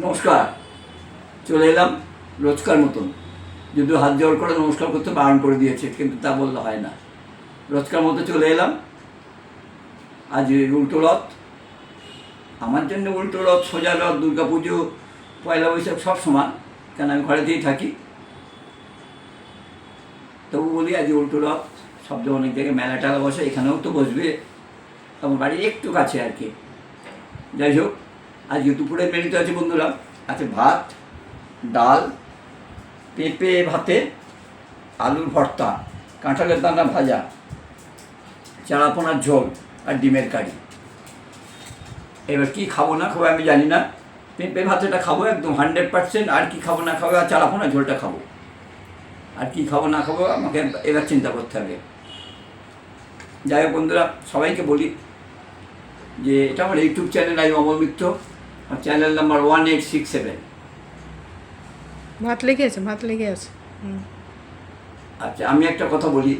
নমস্কার। চলে এলাম রোজকার মতন। যদিও হাত জোর করে নমস্কার করতে বারণ করে দিয়েছে, কিন্তু তা বললে হয় না। রোজকার মতো চলে এলাম। আজ উল্টো রথ। আমার জন্য উল্টো রথ, সোজা রথ, দুর্গা পুজো, পয়লা বৈশাখ সব সমান, কেন আমি ঘরেতেই থাকি। তবু বলি আজ উল্টো রথ, শব্দ অনেক জায়গায় মেলা টেলা বসে, এখানেও তো বসবে। আমার বাড়ির একটু কাছে আর কি। যাই হোক আজকে দুপুরের মেনুতে আছে বন্ধুরা, আছে ভাত, ডাল, পেঁপে ভাতে, আলুর ভর্তা, কাঁঠালের দানা ভাজা চারাপোনার ঝোল আর ডিমের কারি। এবার কি খাব না খাব আমি জানি না। পেঁপে ভাতেটা খাব একদম হান্ড্রেড পার্সেন্ট আর কি খাব না খাব, আর চারাপোনা ঝোলটা খাব। আর কি খাব না খাব, আমাকে এবার চিন্তা করতে হবে। যাই হোক বন্ধুরা, সবাইকে বলি যে, এটা আমার ইউটিউব চ্যানেল আমি Amal Mitra. Channel number one eight six seven ভাত লেগে আছে ভাত লেগে আছে। আচ্ছা আমি একটা কথা বলি।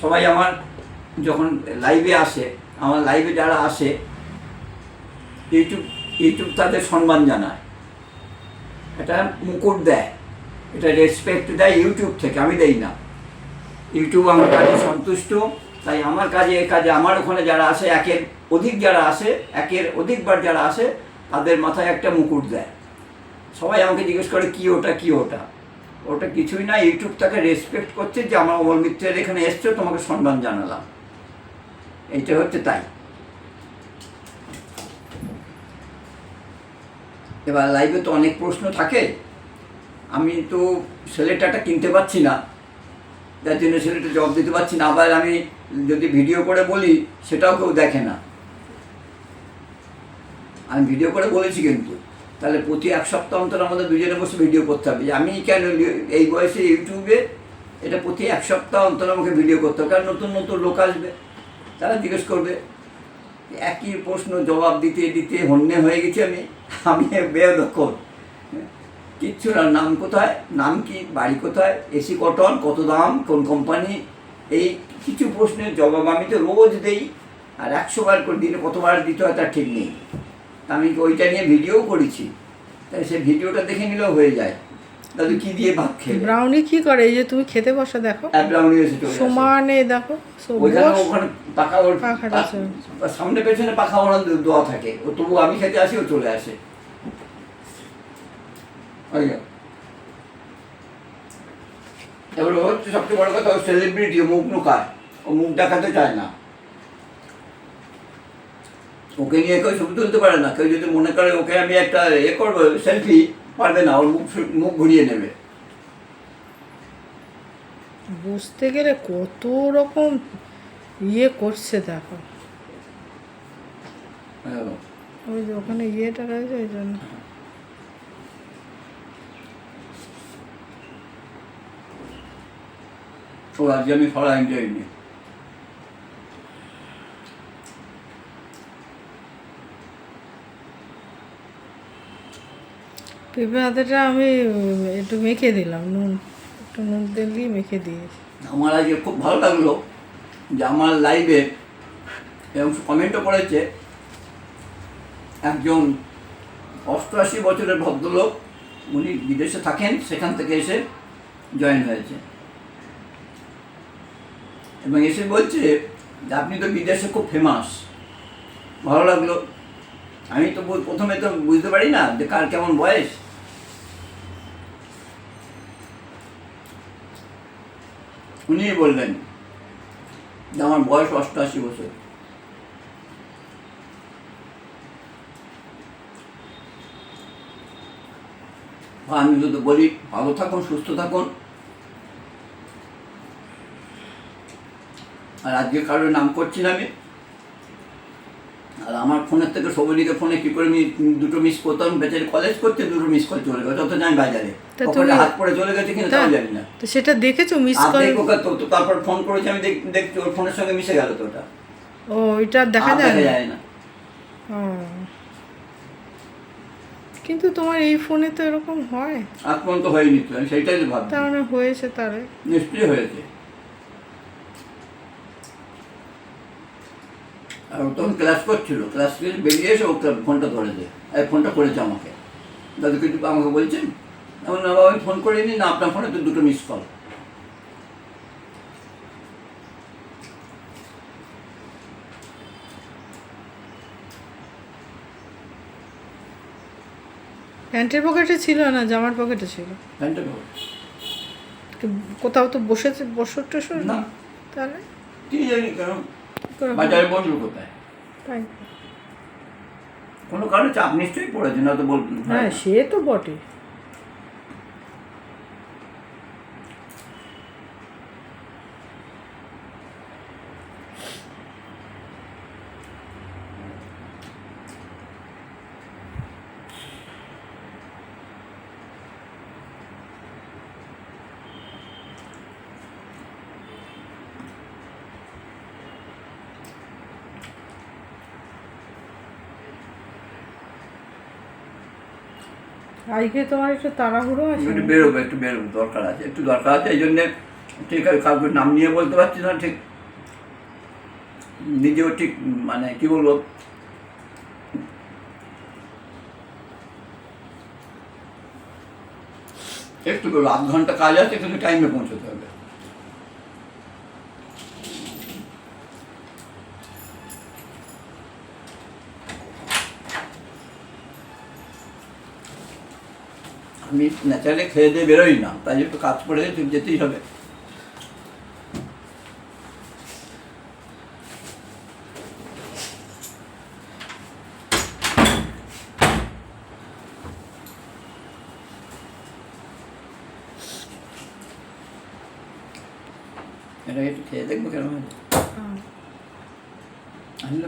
সবাই আমার যখন লাইভে আসে আমার লাইভে যারা আসে ইউটিউব ইউটিউব তাদের সম্মান জানায়। এটা মুকুট দেয়। এটা রেসপেক্ট দেয় ইউটিউব থেকে আমি দেই না। ইউটিউব আমার কাজে সন্তুষ্ট। তাই আমার কাজে এ কাজে আমার ওখানে যারা আসে, একের অধিক যারা আসে, একের অধিকবার যারা আসে, তাদের মাথায় একটা মুকুট দেয়। সবাই আমাকে জিজ্ঞেস করে, কি ওটা কি ওটা? ওটা কিছুই না ইউটিউব তাকে রেসপেক্ট করছে যে, আমার অমল মিত্রের এখানে এসছো, তোমাকে সম্মান জানালাম। এইটা হচ্ছে তাই। এবার লাইভে তো অনেক প্রশ্ন থাকে। আমি তো ছেলেটাটা কিনতে পারছি না। যার জন্য ছেলেটা জব দিতে পারছি না, আবার আমি যদি ভিডিও করে বলি, সেটাও কেউ দেখে না। আমি ভিডিও করে বলেছি কিন্তু। তাহলে প্রতি এক সপ্তাহ অন্তর আমাদের দুজনে বসে ভিডিও করতে হবে। আমি কেন এই বয়সে ইউটিউবে এটা প্রতি এক সপ্তাহ অন্তর আমাকে ভিডিও করতে হবে, কারণ নতুন নতুন লোক আসবে, তারা জিজ্ঞেস করবে। একই প্রশ্ন জবাব দিতে দিতে হন্যে হয়ে গেছি আমি আমি বেদক্ষ কিচ্ছু না নাম কোথায় নাম কি বাড়ি কোথায় এসি কটন কত দাম কোন কোম্পানি এই কিছু প্রশ্নের জবাব আমি তো রোজ দেই আর একশো বার করে দিলে কতবার দিতে হয় তার ঠিক নেই। আমি ওইটা নিয়ে ভিডিও করেছি? তাই সে ভিডিওটা দেখে নিলেও হয়ে যায়। দাদু কি দিয়ে ভাত খেয়ে ব্রাউনি কি করে? এই যে তুমি খেতে বসো দেখো। ব্রাউনি এসে চলে সমানে দেখো ওইখানে ওখানে পাখা ওর সামনে পেছনে পাখা ওরা দেওয়া থাকে। ও তবু আমি খেতে আসি ও চলে আসে। ওই যে। এবার হচ্ছে সবচেয়ে বড় কথা সেলিব্রিটি মুখ নুকায় ও মুখ দেখাতে চায় না। ওকে নিয়ে কেউ ছবি তুলতে পারে না। কেউ যদি মনে করে ওকে আমি একটা এ করব সেলফি পারবে না ওর মুখ মুখ ঘুরিয়ে নেবে। বুঝতে গেলে কত রকম ইয়ে করছে দেখো। হ্যাঁ। ওই যে ওখানে ইয়েটা রয়েছে ওই জন্য। ও আজকে আমি ফলা এনজয় নিই পেঁপে হাতেটা আমি একটু মেখে দিলাম নুন একটু নুন তেল দিয়ে মেখে দিয়েছি। আমার আজকে খুব ভালো লাগল যে আমার লাইভে এবং কমেন্টও করেছে একজন অষ্টআশি বছরের ভদ্রলোক উনি বিদেশে থাকেন সেখান থেকে এসে জয়েন হয়েছে। এবং এসে বলছে যে, আপনি তো বিদেশে খুব ফেমাস ভালো লাগল। আমি তো প্রথমে তো বুঝতে পারি না যে কার কেমন বয়স। উনি বললেন যে, আমার বয়স অষ্টআশি বছর। আমি যদি বলি, ভালো থাকুন, সুস্থ থাকুন। আর আজকে কারোর নাম করছি না আমি। আর আমার ফোনের থেকে সবদিকে ফোনে কি করে আমি দুটো মিস করতাম বেচারি কলেজ করতে দুটো মিস কল চলে গেছে অত জানি বাজারে। হাত পড়ে চলে গেছে কিনা তাও জানি না। তো সেটা দেখেছ মিস কল দেখব তো- তারপর ফোন করেছি আমি দেখ- দেখছি ওর ফোনের সঙ্গে মিশে গেল তো ওটা। ও ওইটা দেখা যায় না? কিন্তু তোমার এই ফোনে তো এরকম হয়। আজ পর্যন্ত হয়নি তো আমি সেইটাই ভাবছি। তার মানে হয়েছে তারে। নিশ্চয়ই হয়েছে আর ও তখন ক্লাস করছিল ক্লাস করে বেরিয়ে এসে ও ফোনটা ধরে দেয় এই ফোনটা করেছে আমাকে। দাদু কিছু আমাকে বলছেন? এমন না বাবা আমি ফোন করিনি না আপনার ফোনে তো দুটো মিস কল প্যান্টের পকেটে ছিল না জামার পকেটে ছিল? খবর কি কোথাও তো বসেছে বসর টসর না। তাহলে? কি জানি কেন কি করে হবে? বাজারে বসল কোথায়? তাই। কোনো কারণে চাপ নিশ্চয়ই পড়েছে না তো বল হ্যাঁ সে তো বটে। আজকে তোমার একটু তাড়াহুড়ো আছে। একটু বেরোবো একটু বেরোবো, দরকার আছে, একটু দরকার আছে, এই জন্যে ঠিক আছে, কাউকে নাম নিয়ে বলতে পারছি না, ঠিক। নিজেও ঠিক মানে কি বলব? একটু আধ ঘণ্টা কাজ আছে, কিন্তু টাইমে পৌঁছতে হবে। আমি ন্যাচারালি খেয়ে দিয়ে বেরোই না। তাই একটু কাজ পড়ে গেছে যেতেই হবে। এটা একটু খেয়ে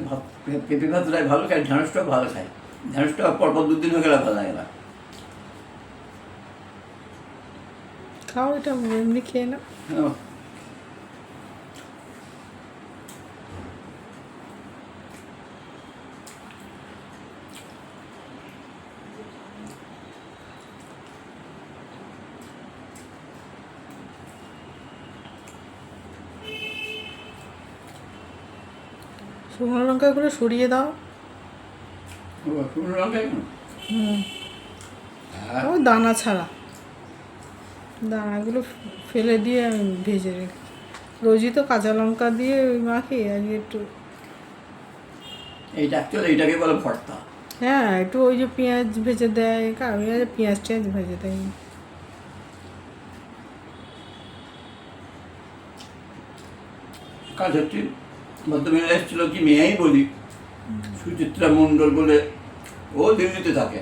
ভাত ভাতটাই ভালো খায় ঢেঁড়সটাও ভালো খায় ঢেঁড়সটা পরপর দুদিন হয়ে গেলে ভালো লাগে না। খাও এটা এমনি খেয়ে নাও। শুকনো লঙ্কাগুলো সরিয়ে দাও লঙ্কা? হুম হ্যাঁ। দানা ছাড়া দানাগুলো ফেলে দিয়ে আমি ভেজে রেখে রোজই তো কাঁচা লঙ্কা দিয়ে ওই মাখি আর একটু এইটা অ্যাকচুয়ালি এইটাকে বলে ভর্তা। হ্যাঁ একটু ওই যে পেঁয়াজ ভেজে দেয় আমি আজ পেঁয়াজ টেঁয়াজ ভেজে দেয়। কাজ হচ্ছে এসেছিল কি মেয়েই বলি সুচিত্রা মণ্ডল বলে ও দিল্লিতে থাকে।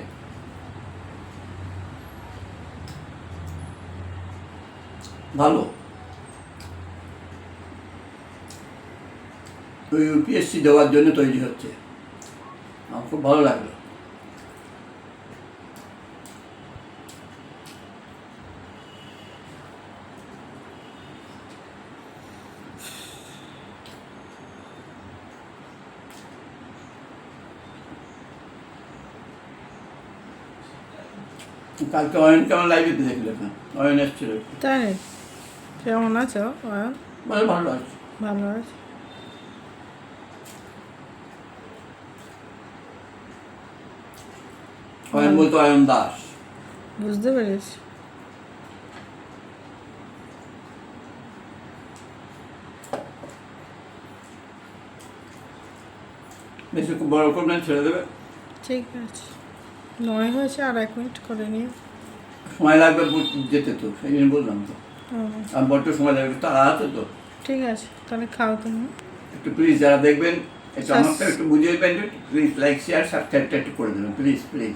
ভালো। ইউপিএসসি দেওয়ার জন্য তৈরি হচ্ছে। আমার খুব ভালো লাগল। কালকে অয়ন কেমন লাইভেতে দেখলে? না অয়ন এসেছিল। তাই? কেমন আছো? ভালো? আছে। ভালো আছে? অয়ন বলতো অয়ন দাস। বুঝতে পেরেছি। বেশি বড় করবে ছেড়ে দেবে। ঠিক আছে। নয় হয়েছে আর এক মিনিট করে নিয়ে সময় লাগবে যেতে তো সেই জন্য বললাম তো। আর বড্ড সময় লাগবে তারা আছে তো। ঠিক আছে তাহলে খাও তুমি। একটু প্লিজ যারা দেখবেন একটু. আমাকে একটু বুঝিয়ে দেবেন প্লিজ লাইক শেয়ার সাবস্ক্রাইবটা একটু করে দেবেন। Please please